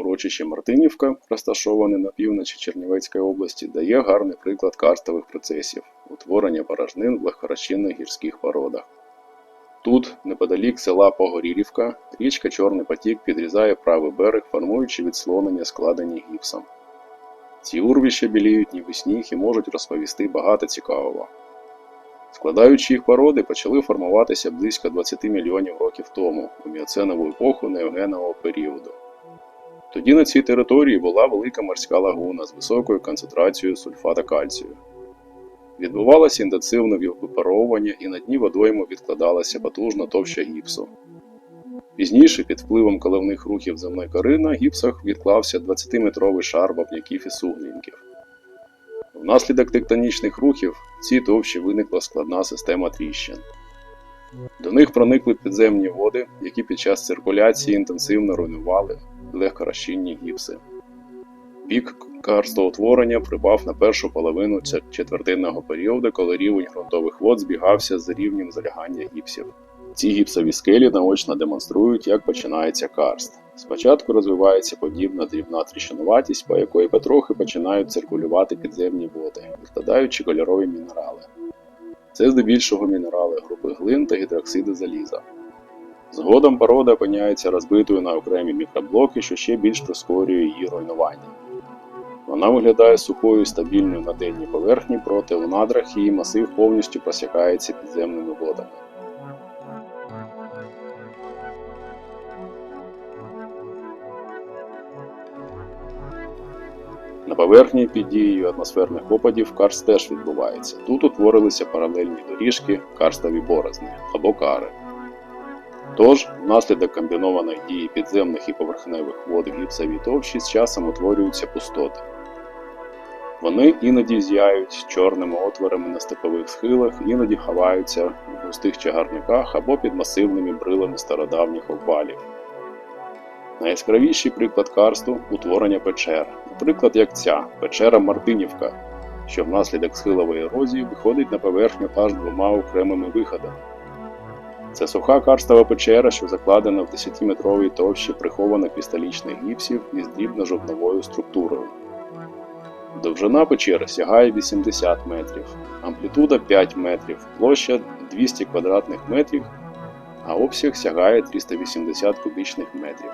Урочище Мартинівка, розташоване на півночі Чернівецької області, дає гарний приклад карстових процесів утворення порожнин в легкорозчинних гірських породах. Тут, неподалік села Погорілівка, річка Чорний Потік підрізає правий берег, формуючи відслонення, складені гіпсом. Ці урвища біліють ніби сніг і можуть розповісти багато цікавого. Складаючи їх породи, почали формуватися близько 20 мільйонів років тому, у міоценову епоху неогенового періоду. Тоді на цій території була велика морська лагуна з високою концентрацією сульфата кальцію. Відбувалося інтенсивне випаровування і на дні водойму відкладалася потужна товща гіпсу. Пізніше, під впливом коливних рухів земної кори, на гіпсах відклався 20-метровий шар вапняків і суглінків. Внаслідок тектонічних рухів в цій товщі виникла складна система тріщин. До них проникли підземні води, які під час циркуляції інтенсивно руйнували легкорозчинні гіпси. Пік карстоутворення припав на першу половину четвертинного періоду, коли рівень ґрунтових вод збігався з рівнем залягання гіпсів. Ці гіпсові скелі наочно демонструють, як починається карст. Спочатку розвивається подібна дрібна тріщинуватість, по якої потрохи починають циркулювати підземні води, відкладаючи кольорові мінерали. Це здебільшого мінерали групи глин та гідроксиди заліза. Згодом порода опиняється розбитою на окремі мікроблоки, що ще більш прискорює її руйнування. Вона виглядає сухою і стабільною на денній поверхні, проте у надрах її масив повністю просякається підземними водами. На поверхні під дією атмосферних опадів карст теж відбувається. Тут утворилися паралельні доріжки, карстові борозни або кари. Тож, внаслідок комбінованої дії підземних і поверхневих вод в гіпсовій товщі з часом утворюються пустоти. Вони іноді зяють чорними отворами на степових схилах, іноді ховаються в густих чагарниках або під масивними брилами стародавніх обвалів. Найяскравіший приклад карсту утворення печер, наприклад, як ця печера Мартинівка, що внаслідок схилової ерозії виходить на поверхню аж двома окремими виходами. Це суха карстова печера, що закладена в 10-метровій товщі прихованих кристалічних гіпсів із дрібно-жовтновою структурою. Довжина печери сягає 80 метрів, амплітуда 5 метрів, площа 200 квадратних метрів, а обсяг сягає 380 кубічних метрів.